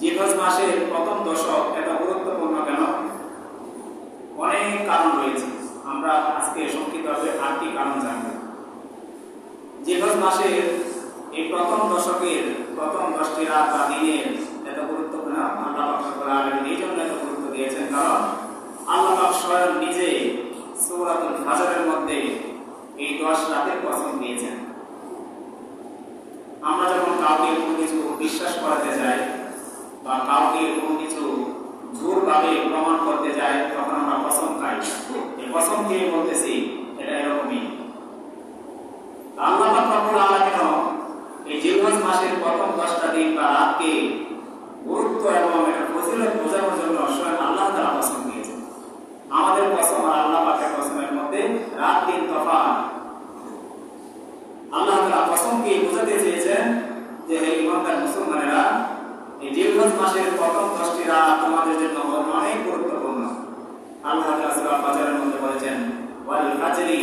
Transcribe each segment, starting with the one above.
জিলহজ মাসের প্রথম দশক এত গুরুত্বপূর্ণ কেন? অনেক কারণ রয়েছে। আমরা আজকে সংক্ষিপ্তভাবে আটটি কারণ জানব। জিলহজ মাসের এই প্রথম দশকের প্রথম দশটি রাত বা দিনের এত গুরুত্বপূর্ণ, আল্লাহ এই জন্য এত গুরুত্ব দিয়েছেন। কারণ আল্লাহ স্বয়ং নিজে সৌরাতুল ফাজরের মধ্যে এই দশ রাতের কসম দিয়েছেন। আমরা যখন কাউকে কোনো কিছু বিশ্বাস করাতে যাই বা কাউকে কোনো কিছু ভুলভাবে প্রমাণ করতে যাই তখন আমরা কসম খাই। এই কসম খেয়ে বলতেছি, এটা এরকমই। আল্লাহ রব্বুল আলামিন এই জিলহজ মাসের প্রথম দশটা দিন বা রাতকে গুরুত্ব এবং এটা ফজিলত বোঝানোর জন্য স্বয়ং আল্লাহ তাআলা কসম দিয়েছেন আমাদের কসম আর আল্লাহ পাকের কসমের মধ্যে রাত দিন তফাৎ। আল্লাহ তাআলা কসমকে বোঝাতে চেয়েছেন যে হে ইমানদার মুসলমানেরা এই জিলহজ মাসের প্রথম দশটি রাত তোমাদের জন্য অনেক গুরুত্বপূর্ণ। আল্লাহ সূরা ফাজরের মধ্যে বলেছেন, ওয়াল ফাজরি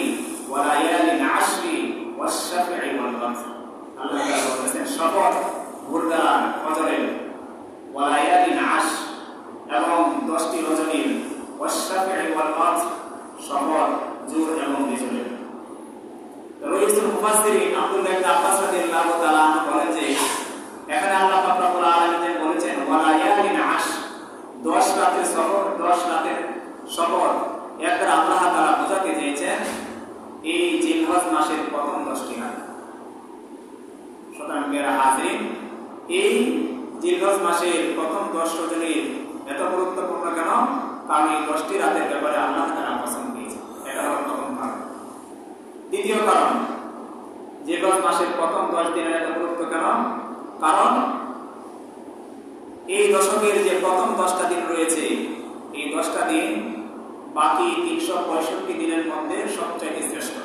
ওয়া লায়ালিন আশরি আল্লাহ বলেছেন শপথ ভোরবেলা ফজরের ওয়া লায়ালিন এবং দশটি রজনীর ওয়াশ শাফঈ ওয়াল কমর শপথ জোর এবং বিজয়ের রইসুল মুফাসসিরিন আব্দুল্লাহ ইবনে আব্বাস রাদিয়াল্লাহু তাআলা আনহু বলেন যে এখানে আল্লাহ পাক রব্বুল আলামিন বলেছেন ওয়ালা ইয়ালিন আশ 10 রাতের সফর 10 রাতের সফর একবার আল্লাহ তাআলা বোঝাতে চেয়েছেন এই জিলহজ মাসের প্রথম 10টি রাত সুতরাং মেরা হাজিরিন এই জিলহজ মাসের প্রথম 10 রজনীর এত গুরুত্বপূর্ণ কেন কারণ 10টি রাতের ব্যাপারে আল্লাহ তাআলা পছন্দ দিয়েছেন। এটা হলো প্রথম কারণ। দ্বিতীয় কারণ জিলহজ মাসের প্রথম 10 দিনের এত গুরুত্ব কেন? কারণ এই দশকের যে প্রথম দশটা দিন রয়েছে, এই দশটা দিন বাকি তিনশো পঁয়ষট্টি দিনের মধ্যে সবচাইতে শ্রেষ্ঠ।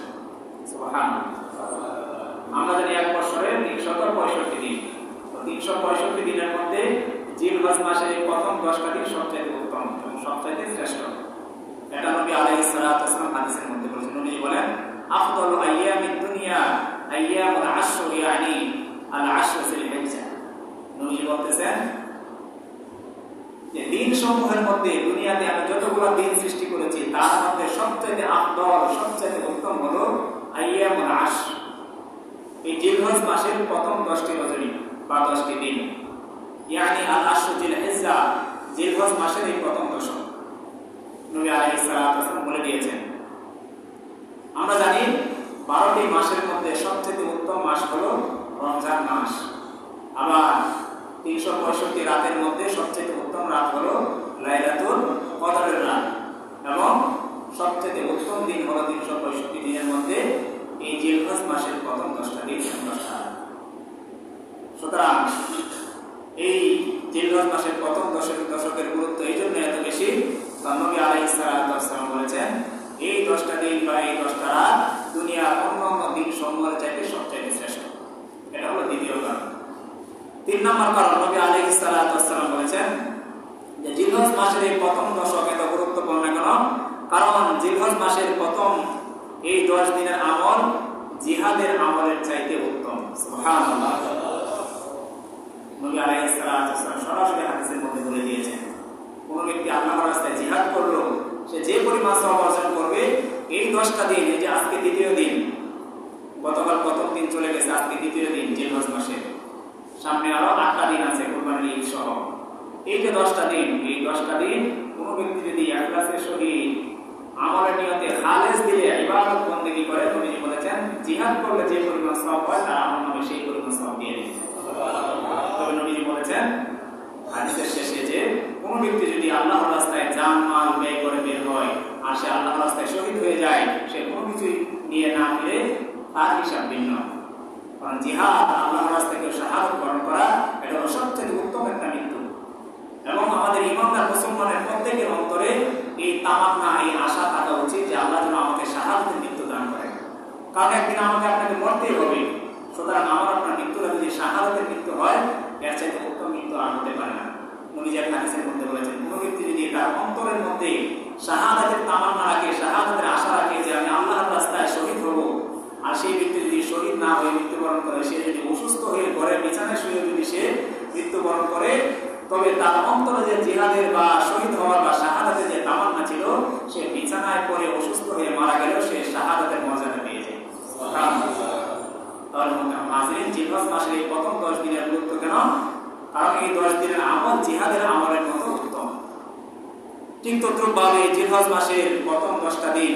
আমরা জানি এক বছরের তিনশত পঁয়ষট্টি দিন। তিনশো পঁয়ষট্টি দিনের মধ্যে জিলহজ মাসের প্রথম দশটা দিন এবং সবচাইতে শ্রেষ্ঠ। এটা নবী আলাইহিস সালাতু ওয়াসালাম হাদিসের মধ্যে বলেছেন। উনি বলেন, আফদালু আইয়ামিদ দুনিয়া, আইয়ামুল আশর ইয়ানি আল আশর জিল হিজ্জা। নবী বলতেছেন যে দিন সমূহের মধ্যে দুনিয়াতে আমি যতগুলো দিন সৃষ্টি করেছি, তার মধ্যে সবচাইতে আফদল, সবচাইতে উত্তম হলো আইয়ামুল আশ এই জিলহজ মাসের প্রথম দশটি রজনী বা দশটি দিন। ইয়ানি আল আশর জিল হিজ্জা জিলহজ মাসের এই প্রথম দশক। আমরা জানি বারোটি মাসের মধ্যে সবচেয়ে উত্তম মাস হলো রমজান মাস। আবার তিনশো পঁয়ষট্টি রাতের মধ্যে সবচেয়ে উত্তম রাত হলো রাত। এবং সবচেয়ে উত্তম দিন হলো তিনশো পঁয়ষট্টি দিনের মধ্যে এই জিলহজ মাসের প্রথম দশটা দিন দশটা সুতরাং এই জিলহজ মাসের প্রথম দশক দশকের গুরুত্ব এই জন্য এত বেশি নবী আলাইহিস সালাম বলেছেন, এই দশটা দিন বা এই দশটা রাত দুনিয়ার অন্য অন্য দিন সমূহের চাইতে সবচাইতে শ্রেষ্ঠ। এটা হলো দ্বিতীয় কারণ। তিন নম্বর কারণ, নবী আলাইহিস সালাম বলেছেন যে জিলহজ মাসের এই প্রথম দশক এত গুরুত্বপূর্ণ কেন? কারণ জিলহজ মাসের প্রথম এই দশ দিনের আমল জিহাদের আমলের চাইতে উত্তম। সরাসরি হাদিসের মধ্যে বলে দিয়েছেন কোন ব্যক্তি আল্লাহর রাস্তায় জিহাদ করল, সে যে পরিমাণ সব অর্জন করবে, এই দশটা দিন, এই যে আজকে দ্বিতীয় দিন, গতকাল প্রথম দিন চলে গেছে, আজকে দ্বিতীয় দিন জিলহজ মাসে। সামনে আরও আটটা দিন আছে, কোরবানির ঈদ সহ। এই যে দশটা দিন, এই দশটা দিন কোনো ব্যক্তি যদি একলাসের সহিত, আমলের নিয়তে খালেজ দিলে, ইবাদত বন্দেগী করে তুমি বলেছেন, জিহাদ করলে যে পরিমাণ সব হয়, তার আমার নামে সেই পরিমাণ সব দিয়ে তবে নবীজি বলেছেন, হাদিসের শেষে যে কোন ব্যক্তি যদি আল্লাহর রাস্তায় জান মাল ব্যয় করে বের হয় আর সে আল্লাহর রাস্তায় শহীদ হয়ে যায়, সে কোনো কিছুই নিয়ে না ফিরে তার হিসাব ভিন্ন। কারণ জিহাদ আল্লাহর রাস্তায় কেউ শাহাদত বরণ করা, এটা হলো সবচেয়ে উত্তম একটা মৃত্যু। এবং আমাদের ইমানদার মুসলমানের প্রত্যেকের অন্তরে এই তামান্না, এই আশা থাকা উচিত যে আল্লাহ যেন আমাকে শাহাদতের মৃত্যু দান করে। কারণ একদিন আমাকে আপনাকে মরতেই হবে। সুতরাং আমার আপনার মৃত্যুটা যদি শাহাদতের মৃত্যু হয়, এর চাইতে উত্তম মৃত্যু আর হতে পারে না। শহীদ হওয়ার বা শাহাদাতের যে তামান্না ছিল, সে বিছানায় পরে অসুস্থ হয়ে মারা গেলেও সে শাহাদাতের মর্যাদা পেয়ে যায়। তার মধ্যে প্রথম দশ দিনের গুরুত্ব কেন? আমল জিহাদের আমলের মতো উত্তম। ঠিক তদ্রুপভাবে জিলহজ মাসের প্রথম দশটা দিন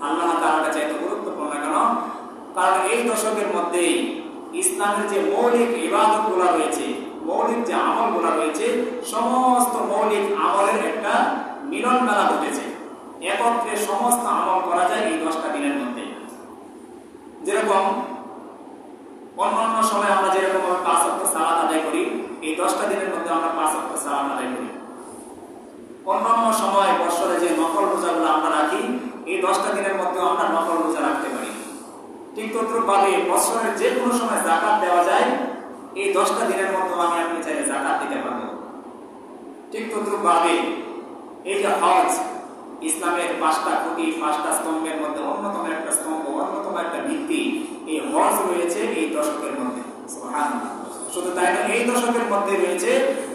আল্লাহ তাআলার কাছে গুরুত্বপূর্ণ কেন? কারণ এই দশকের মধ্যে ইসলামের যে মৌলিক ইবাদতগুলা রয়েছে, মৌলিক যে আমলগুলা রয়েছে, সমস্ত মৌলিক আমলের একটা মিলন মেলা ঘটেছে। একত্রে সমস্ত আমল করা যায় এই দশটা দিনের মধ্যে। যেরকম অন্যান্য সময় আমরা যেরকম পাঁচ অক্ট সালাদ আদায় করি এই দশটা দিনের মধ্যে আমরা পাঁচ অক্ট সালাদ আদায় করি। অন্যান্য সময় বৎসরে যে নকল রোজাগুলো আমরা রাখি, এই দশটা দিনের মধ্যে আমরা নকল রোজা রাখতে পারি। ঠিক তদ্রুপভাবে বৎসরের যে কোনো সময় জাকাত দেওয়া যায়, এই দশটা দিনের মধ্যে আমি আপনি চাইলে জাকাত দিতে পারব ঠিক তদ্রুপভাবে এই যে হজ, ইসলামের পাঁচটা খুঁটি, পাঁচটা স্তম্ভের মধ্যে অন্যতম একটা স্তম্ভ অন্যতম একটা ভিত্তি এই হজ রয়েছে এই দশকের মধ্যে সুবহানাল্লাহ। শুধু তাই না এই দশকের মধ্যে রয়েছে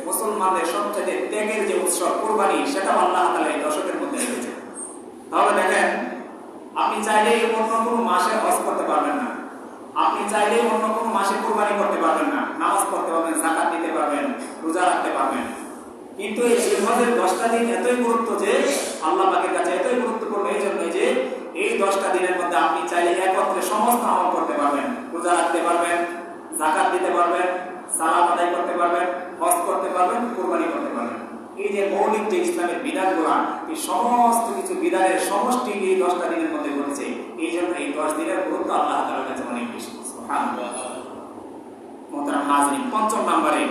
মুসলমানদের সবচেয়ে ত্যাগের যে উৎসব, কোরবানি, সেটাও আল্লাহ এই দশকের মধ্যে রয়েছে তাহলে দেখেন, আপনি চাইলেই অন্য কোনো মাসে হজ করতে পারবেন না। আপনি চাইলেই অন্য কোনো মাসে কোরবানি করতে পারবেন না। নামাজ পড়তে পারবেন জাকাত দিতে পারবেন, রোজা রাখতে পারবেন। কিন্তু এই জিলহজের দশটা দিন এতই গুরুত্ব যে আল্লাহ পাকের কাছে এতই গুরুত্বপূর্ণ এই জন্য যে এই দশটা দিনের মধ্যে আপনি চাইলে একত্রে সমস্ত আমল করতে পারবেন। রোজা রাখতে পারবেন জাকাত দিতে পারবেন সালাত আদায় করতে পারবেন, হজ করতে পারবেন, কোরবানি করতে পারবেন। এই যে মৌলিক যে ইসলামের বিধানগুলো, এই সমস্ত কিছু বিধানের সমষ্টি এই দশটা দিনের মধ্যে ঘটেছে। এই জন্য এই দশ দিনের গুরুত্ব আল্লাহ তাআলার কাছে অনেক বেশি। পঞ্চম নম্বরে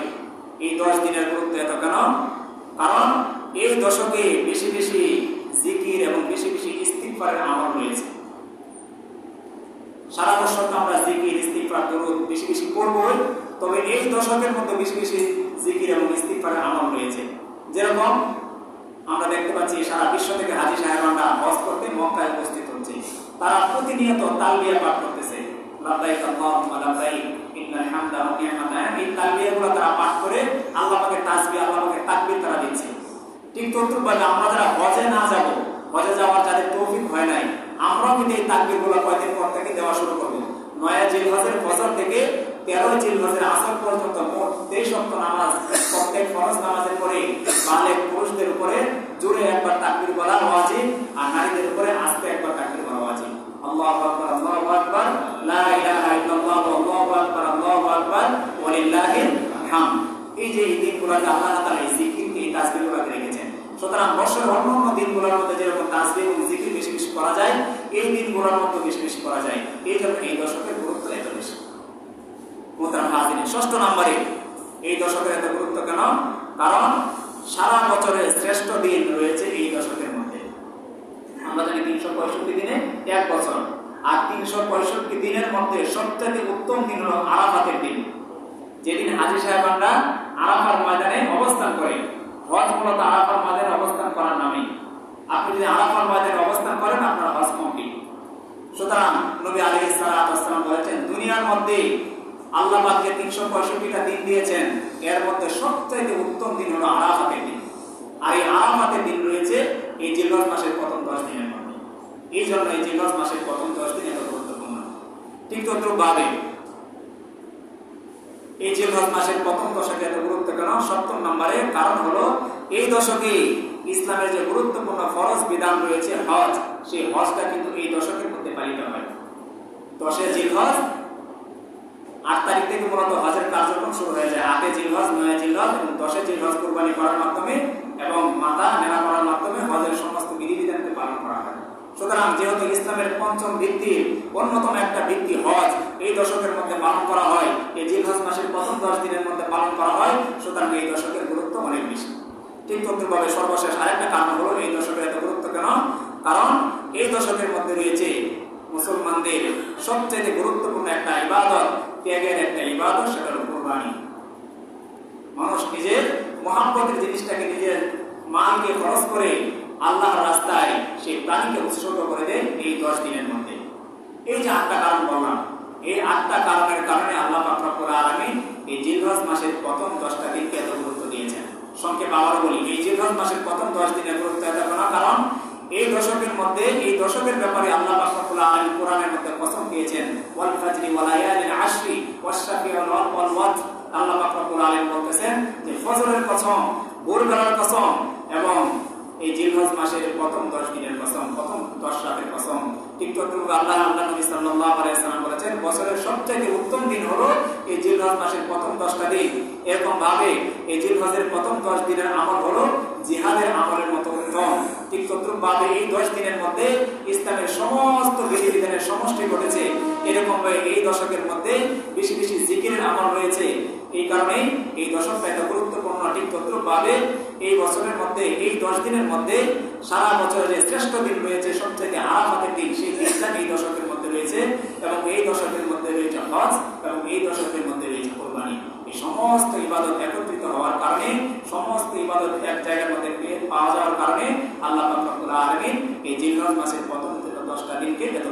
এই দশ দিনের গুরুত্ব এত কেন? কারণ এই দশকে বেশি বেশি জিকির এবং বেশি বেশি ইস্তিগফারের আমল রয়েছে। সারা তো আমরা জিকির, ইস্তিগফার, দরুদ বেশি বেশি করবই। তবে এই দশকের মধ্যে বেশি বেশি জিকির এবং ইস্তিগফারের আমল রয়েছে। যেরকম আমরা দেখতে পাচ্ছি, সারা বিশ্ব থেকে হাজি সাহেবানরা হজ করতে মক্কায় উপস্থিত হচ্ছে। তারা প্রতিনিয়ত তালবিয়া পাঠ করতেছে। দিচ্ছে। ঠিক আমরা না যাব, হজে যাওয়ার নাই, আমরাও কিন্তু এই তাকবীরগুলো কয়েকদিন পর থেকে দেওয়া শুরু করব। নয়া জিলহজের ফজর থেকে তেরো জিলহজের আসর পর্যন্ত মোট তেইশ অক্ট নামাজ, প্রত্যেক ফরজ নামাজের পরে বালেক পুরুষদের উপরে জোরে একবার তাকবীর বলা ওয়াজিব আর নারীদের উপরে আস্তে একবার তাকবীর বলা ওয়াজিব। এই যে এই দিনগুলোতে আল্লাহ তাআলা সুতরাং বছরের অন্য অন্য দিনগুলোর মধ্যে যেরকম তাসবিহ এবং করা যায়, এই দিনগুলোর মধ্যে বেশি বেশি করা যায়। এই জন্য এই দশকের গুরুত্ব মোহতারাম হাজিরিন ষষ্ঠ নম্বরে, এই দশকের এত গুরুত্ব কেন? কারণ সারা বছরের শ্রেষ্ঠ দিন রয়েছে এই দশকের মধ্যে। আমরা জানি তিনশো পঁয়ষট্টি দিনে এক বছর, আর তিনশো পঁয়ষট্টি দিনের মধ্যে সবচেয়ে উত্তম দিন হল আরাফাতের দিন। যেদিন হাজি সাহেবানরা আরাফার ময়দানে অবস্থান করে, হজ মূলত আরাফার ময়দানে অবস্থান করার নামে। আপনি যদি আরাফার ময়দানে অবস্থান করেন, আপনার হজ কমপ্লিট। সুতরাং নবী আলাইহিস সালাম বলেছেন, দুনিয়ার মধ্যে আল্লাহ পাককে তিনশো পঁয়ষট্টিটা দিন দিয়েছেন। এর মধ্যে সবচাইতে উত্তম দিন হলো আরাফাতের দিন। আর এই আরাফাতের দিন রয়েছে এই জিলহজ মাসের প্রথম দশ দিনের মধ্যে। এই জন্য এই জিলহজ মাসের প্রথম দশ দিন এত গুরুত্বপূর্ণ। ঠিক তদ্রুপভাবে এই জিলহজ মাসের প্রথম দশকে এত গুরুত্ব কেন? সপ্তম নম্বরে কারণ হলো এই দশকে ইসলামের যে গুরুত্বপূর্ণ ফরজ বিধান রয়েছে হজ। সেই হজটা কিন্তু এই দশকের মধ্যে পালিত হয়। দশে জিলহজ আট তারিখ থেকে মূলত হজের কার্যক্রম শুরু হয়ে যায়। আটে জিলহজ, নয় জিলহজ এবং দশে জিলহজ কোরবানি করার মাধ্যমে এবং মাথা নেড়া করার মাধ্যমে হজের সমস্ত বিধিবিধানকে পালন করা হয়। সুতরাং যেহেতু ইসলামের পঞ্চম ভিত্তির অন্যতম একটা ভিত্তি হজ, এই দশকের মধ্যে পালন করা হয়। এই জিলহজ মাসের প্রথম দশ দিনের মধ্যে পালন করা হয়, সুতরাং এই দশকের গুরুত্ব অনেক বেশি। ঠিক তদ্রুপভাবে সর্বশেষ আরেকটা কারণ হলো এই দশকের এত গুরুত্ব কেন? কারণ এই দশকের মধ্যে রয়েছে মুসলমানদের সবচেয়ে গুরুত্বপূর্ণ একটা ইবাদত, ত্যাগের একটা ইবাদত, সেটা হলো কোরবানি। মানুষ নিজের মহাব্বতের জিনিসটাকে নিজের মালকে খরচ করে আল্লাহর রাস্তায় সেই প্রাণীকে উৎসর্গ করে দেয় এই দশ দিনের মধ্যে। এই যে আটটা কারণ বললাম, এই আটটা কারণের কারণে আল্লাহ পাকরাবুল আলমিন এই জিলহজ মাসের প্রথম দশটা দিনকে এত গুরুত্ব দিয়েছেন। সংক্ষেপে আবার বলি, এই জিলহজ মাসের প্রথম দশ দিনের গুরুত্ব এত কারণ, এই দশকের মধ্যে, এই দশকের ব্যাপারে আল্লাহ পাকরাবুল আলমিন কোরআনের মধ্যে কসম দিয়েছেন ওয়াল ফাজরি আশরি ওয়াশ শাফি ওয়াল ওয়াত। আল্লাহ পাক রব্বুল আলামিন বলতেছেন যে ফজরের কসম ভোরবেলার কসম এবং এই জিলহজ মাসের প্রথম দশ দিনের কসম প্রথম দশ রাতের কসম ঠিক আল্লাহ আল্লাহ নবী সাল্লাল্লাহু আলাইহি সাল্লাম বলেছেন, বছরের সবচেয়ে উত্তম দিন হলো এই জিলহজ মাসের প্রথম দশটা দিন। এরকম ভাবে এই জিলহজের প্রথম দশ দিনের আমল হলো জিহাদের আমলের মতো উত্তম। এই দশ দিনের মধ্যে ইসলামের সমস্ত বিধিবিধানের ঘটেছে। এরকম এই দশকের মধ্যে বেশি বেশি জিকিরের আমল রয়েছে। এই কারণে এই দশকটা গুরুত্বপূর্ণ ঠিক তদ্রুপ এই বছরের মধ্যে, এই দশ দিনের মধ্যে সারা বছরের যে শ্রেষ্ঠ দিন রয়েছে সবচেয়ে আরাফাতের দিন, সেই দিনটা এই দশকের মধ্যে রয়েছে এবং এই দশকের মধ্যে রয়েছে হজ এবং এই দশকের মধ্যে রয়েছে কোরবানি। সমস্ত ইবাদত একত্রিত হওয়ার কারণে, সমস্ত ইবাদত এক জায়গার মধ্যে পাওয়া যাওয়ার কারণে আল্লাহ আলমিন এই জিলহজ মাসের প্রথম থেকে দশটা দিনকে এত